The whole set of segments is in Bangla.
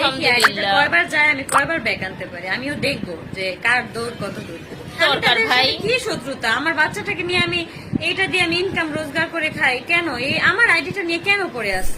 দেখি আইডিটা আলহামদুলিল্লাহ। কয়বার যায় আমি কয়বার ব্যাক আনতে পারি? আমিও দেখব যে কার দৌড় কত দূর। দরকার ভাই। কি শত্রুতা? আমার বাচ্চাটাকে নিয়ে আমি এইটা দিয়ে আমি ইনকাম রোজগার করে খাই। কেন? এই আমার আইডিটা নিয়ে কেন পড়ে আছে?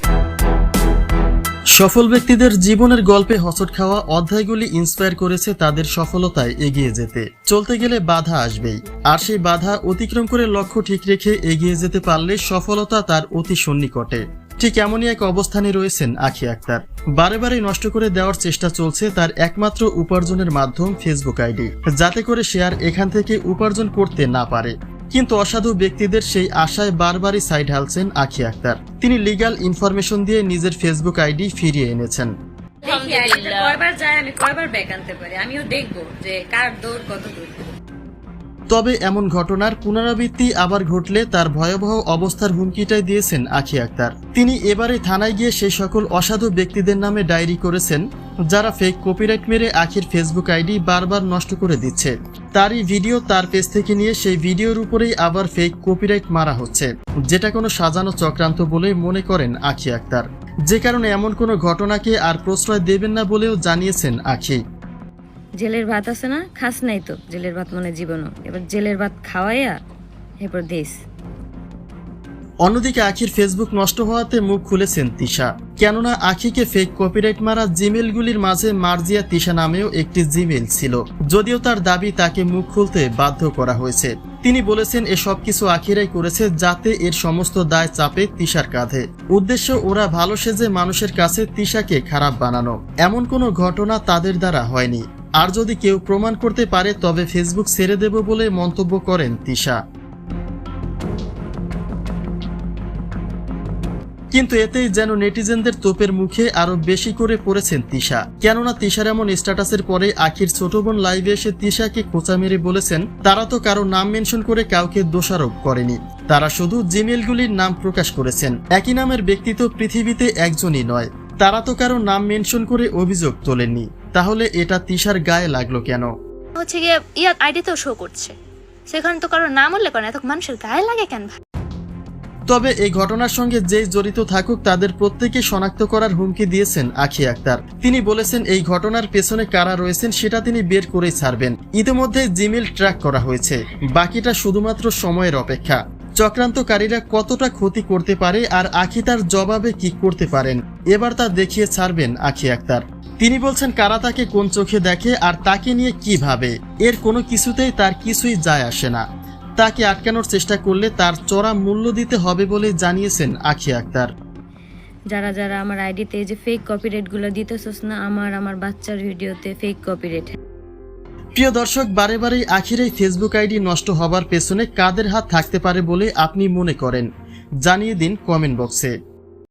সফল ব্যক্তিদের জীবনের গল্পে হসট খাওয়া অধ্যায়গুলি ইন্সপায়ার করেছে তাদের সফলতায় এগিয়ে যেতে। চলতে গেলে বাধা আসবেই। আর সেই বাধা অতিক্রম করে লক্ষ্য ঠিক রেখে এগিয়ে যেতে পারলে সফলতা তার অতি সন্নিকটে। ঠিক এমনই এক অবস্থানে রয়েছেন আখি আক্তার। বারে বারে নষ্ট করে দেওয়ার চেষ্টা চলছে তার একমাত্র উপার্জনের মাধ্যম ফেসবুক আইডি। যাতে করে সে আর এখান থেকে উপার্জন করতে না পারে। কিন্তু অসাধু ব্যক্তিদের সেই আশায় বারবারই সাইড হালছেন আখি আক্তার। তিনি লিগ্যাল ইনফরমেশন দিয়ে নিজের ফেসবুক আইডি ফিরিয়ে এনেছেন। কয়বার যায়, আমি কয়বার ব্যাক আনতে পারি? আমিও দেখব যে কার দৌড় কত দূর তবে এমন ঘটনার পুনরাবৃত্তি আবার ঘটলে তার ভয়াবহ অবস্থার হুমকিটাই দিয়েছেন আখি আক্তার। তিনি এবারে থানায় গিয়ে সেই সকল অসাধু ব্যক্তিদের নামে ডায়েরি করেছেন, যারা ফেক কপিরাইট মেরে আখির ফেসবুক আইডি বারবার নষ্ট করে দিচ্ছে। তারই ভিডিও তার পেজ থেকে নিয়ে সেই ভিডিওর উপরেই আবার ফেক কপিরাইট মারা হচ্ছে। যেটা কোনো সাজানো চক্রান্ত বলে মনে করেন আখি আক্তার। যে কারণে এমন কোনো ঘটনাকে আর প্রশ্রয় দেবেন না বলেও জানিয়েছেন আখি। জেলের ভাত আছে না, খাস নাই তো। জেলের ভাত মনে জীবনও। এবার জেলের ভাত খাওয়াইয়া এরপর দেশ অন্যদিকে আখির ফেসবুক নষ্ট হওয়াতে মুখ খুলেছেন তিশা। কেননা আখিকে ফেক কপিরাইট মারা জিমেলগুলির মাঝে মার্জিয়া তিশা নামেও একটি জিমেল ছিল। যদিও তার দাবি তাকে মুখ খুলতে বাধ্য করা হয়েছে। তিনি বলেছেন, এসব কিছু আখিরাই করেছে যাতে এর সমস্ত দায় চাপে তিশার কাঁধে। উদ্দেশ্য, ওরা ভালো সেজে মানুষের কাছে তিশাকে খারাপ বানানো। এমন কোনো ঘটনা তাদের দ্বারা হয়নি। আর যদি কেউ প্রমাণ করতে পারে, তবে ফেসবুক ছেড়ে দেব বলে মন্তব্য করেন তিশা। কিন্তু এতেই যেন নেটিজেনদের তোপের মুখে আরও বেশি করে পড়েছেন তিশা। কেননা তিশার এমন স্ট্যাটাসের পরে আখির ছোট বোন লাইভে এসে তিশাকে খোঁচা মেরে বলেছেন, তারা তো কারও নাম মেনশন করে কাউকে দোষারোপ করেনি। তারা শুধু জিমেলগুলির নাম প্রকাশ করেছেন। একই নামের ব্যক্তি তো পৃথিবীতে একজনই নয়। তারা তো কারও নাম মেনশন করে অভিযোগ তোলেননি। তাহলে এটা তিশার গায়ে লাগল কেন? হচ্ছে গিয়ে ইয়া আইডিতেও শো করছে। সেখানে তো কারোর নাম উল্লেখ করে না এত মানুষের গায়ে লাগে কেন ভাই? তবে এই ঘটনার সঙ্গে যেই জড়িত থাকুক তাদের প্রত্যেকে শনাক্ত করার হুমকি দিয়েছেন আখি আক্তার। তিনি বলেছেন এই ঘটনার পেছনে কারা রয়েছেন সেটা তিনি বের করেই ছাড়বেন। ইতিমধ্যে জিমেল ট্র্যাক করা হয়েছে। বাকিটা শুধুমাত্র সময়ের অপেক্ষা। চক্রান্তকারীরা কতটা ক্ষতি করতে পারে আর আখি তার জবাবে কি করতে পারেন এবার তা দেখিয়ে ছাড়বেন আখি আক্তার। তিনি বলছেন কারা তাকে কোন চোখে দেখে আর তাকে নিয়ে কি ভাবে? এর কোনো কিছুতেই তার কিছুই যায় আসে না। তাকে আটকানোর চেষ্টা করলে তার চড়া মূল্য দিতে হবে বলে জানিয়েছেন আখি আক্তার। যারা যারা আমার আইডিতে যে ফেক কপিরাইটগুলো দিতেছস না আমার আমার বাচ্চার ভিডিওতে ফেক কপিরাইট প্রিয় দর্শক বারে বারেই আখির এই ফেসবুক আইডি নষ্ট হবার পেছনে কাদের হাত থাকতে পারে বলে আপনি মনে করেন? জানিয়ে দিন কমেন্ট বক্সে।